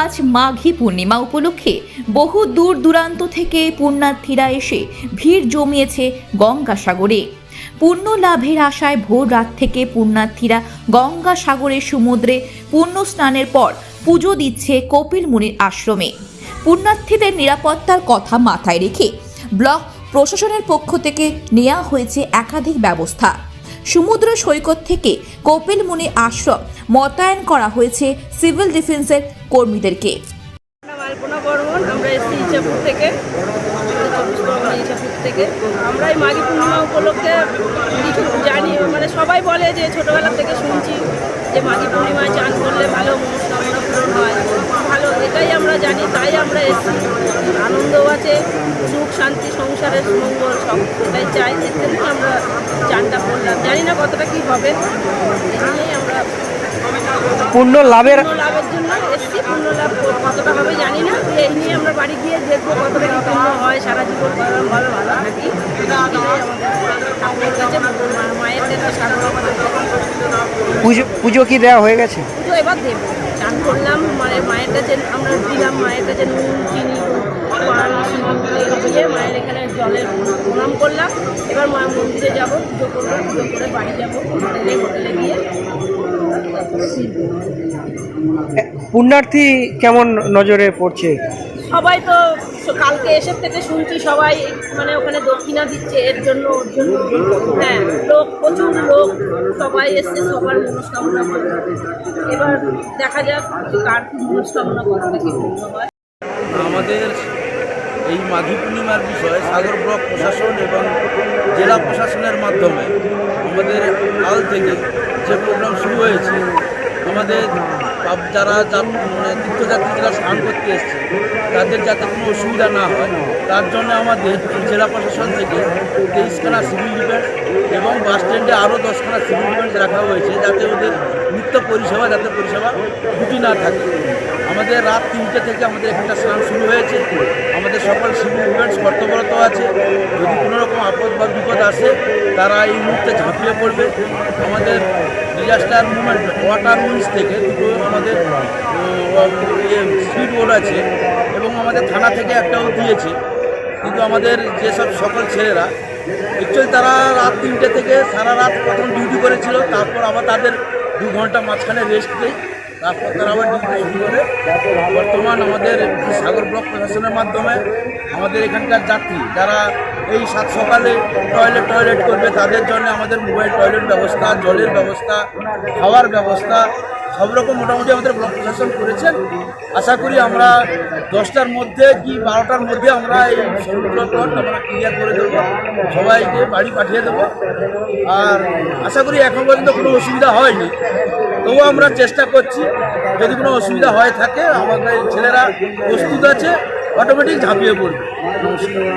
আজ মাঘী পূর্ণিমা উপলক্ষে বহু দূর দূরান্ত থেকে পুণ্যার্থীরা এসে ভিড় জমিয়েছে গঙ্গাসাগরে পুণ্য লাভের আশায় ভোর রাত থেকে পুণ্যার্থীরা গঙ্গাসাগরের সমুদ্রে পুণ্য স্নানের পর পুজো দিচ্ছে কপিল মুনির আশ্রমে। পুণ্যার্থীদের নিরাপত্তার কথা মাথায় রেখে ব্লক প্রশাসনের পক্ষ থেকে নেওয়া হয়েছে একাধিক ব্যবস্থা। সমুদ্র সৈকত থেকে কপিল মুনি আশ্রম মোতায়েন করা হয়েছে সিভিল ডিফেন্সের কর্মীদেরকে। ইচ্ছাপুর থেকে আমরা এই মাঘী পূর্ণিমা উপলক্ষে কিছু জানি মানে সবাই বলে যে ছোটবেলা থেকে শুনছি যে মাঘী পূর্ণিমায় চান করলে ভালো মনস্কামনা পূরণ হয় ভালো এটাই আমরা জানি তাই আমরা এসছি। আনন্দও আছে সুখ শান্তি সংসারের মঙ্গল সব। এটাই চাই এর জন্য আমরা চানটা করলাম। জানি না কতটা কী হবে। এই আমরা পূর্ণ লাভের লাভের জন্য এসছি। পূর্ণ লাভ কতটা হবে জানি না। এই নিয়ে আমরা বাড়ি গিয়ে দেখব কতটা কি পূর্ণ হয় সারা জীবন ভালো ভালো ভালো থাকি। আমাদের কাছে মায়ের পুজো পুজো কি দেওয়া হয়ে গেছে? পুজো এবার দেবো। চান করলাম মানে মায়ের কাছে আমরা দিলাম মায়ের কাছে নুন চিনি দিয়ে মায়ের এখানে জলের প্রণাম করলাম। এবার মা মন্দিরে যাব পুজো করব পুজো করে বাড়ি যাব। হোটেলে হোটেলে গিয়ে পুণ্যার্থী কেমন নজরে পড়ছে? সবাই তো কালকে এসে থেকে শুনছি সবাই মানে ওখানে দক্ষিণা দিচ্ছে, এর জন্য, ওর জন্য। হ্যাঁ লোক, প্রচুর লোক, সবাই এসছে, সবার মনস্কামনা করে। এবার দেখা যাক কার মনস্কামনা করতে কি হয় আমাদের এই মাঘী পূর্ণিমার বিষয়ে সাগর ব্লক প্রশাসন এবং জেলা প্রশাসনের মাধ্যমে আমাদের কাল থেকে যে প্রোগ্রাম শুরু হয়েছে, আমাদের যারা মানে তীর্থযাত্রীরা স্নান করতে এসছে, তাদের যাতে কোনো অসুবিধা না হয়, তার জন্য আমাদের জেলা প্রশাসন থেকে তেইশখানা সিভিল ডিফেন্স এবং বাস স্ট্যান্ডে আরও দশখানা সিভিল ডিফেন্স রাখা হয়েছে, যাতে ওদের নিত্য পরিষেবা, যাতে পরিষেবা ত্রুটি না থাকে। আমাদের রাত তিনটে থেকে আমাদের এখানটা স্নান শুরু হয়েছে। সকল সিভিল ডিফেন্স কর্তব্যরত আছে। যদি কোনো রকম আপদ বা বিপদ আসে, তারা এই মুহূর্তে ঝাঁপিয়ে পড়বে। আমাদের ডিজাস্টার মুভমেন্ট ওয়াটার উইংস থেকে দুটো আমাদের স্পিড বোর্ড আছে এবং আমাদের থানা থেকে একটাও দিয়েছে। কিন্তু আমাদের যেসব সকল ছেলেরা অ্যাকচুয়ালি তারা রাত তিনটে থেকে সারা রাত প্রথম ডিউটি করেছিল, তারপর আবার তাদের দু ঘণ্টা মাঝখানে রেস্ট দেয়। তারপর তারা আবার ডিউটি করে। বর্তমান আমাদের সাগর ব্লক প্রশাসনের মাধ্যমে আমাদের এখানকার যাত্রী যারা এই সাত সকালে টয়লেট টয়লেট করবে, তাদের জন্য আমাদের মোবাইল টয়লেট ব্যবস্থা, জলের ব্যবস্থা, খাওয়ার ব্যবস্থা, সব রকম মোটামুটি আমাদের ব্লক প্রশাসন করেছেন। আশা করি আমরা দশটার মধ্যে কি বারোটার মধ্যে আমরা এই পথ আমরা ক্লিয়ার করে দেবো, সবাইকে বাড়ি পাঠিয়ে দেবো। আর আশা করি এখন পর্যন্ত কোনো অসুবিধা হয়নি। তবুও আমরা চেষ্টা করছি, যদি কোনো অসুবিধা হয়ে থাকে, আমাদের ছেলেরা প্রস্তুত আছে অটোমেটিক ঝাঁপিয়ে পড়বে। নমস্কার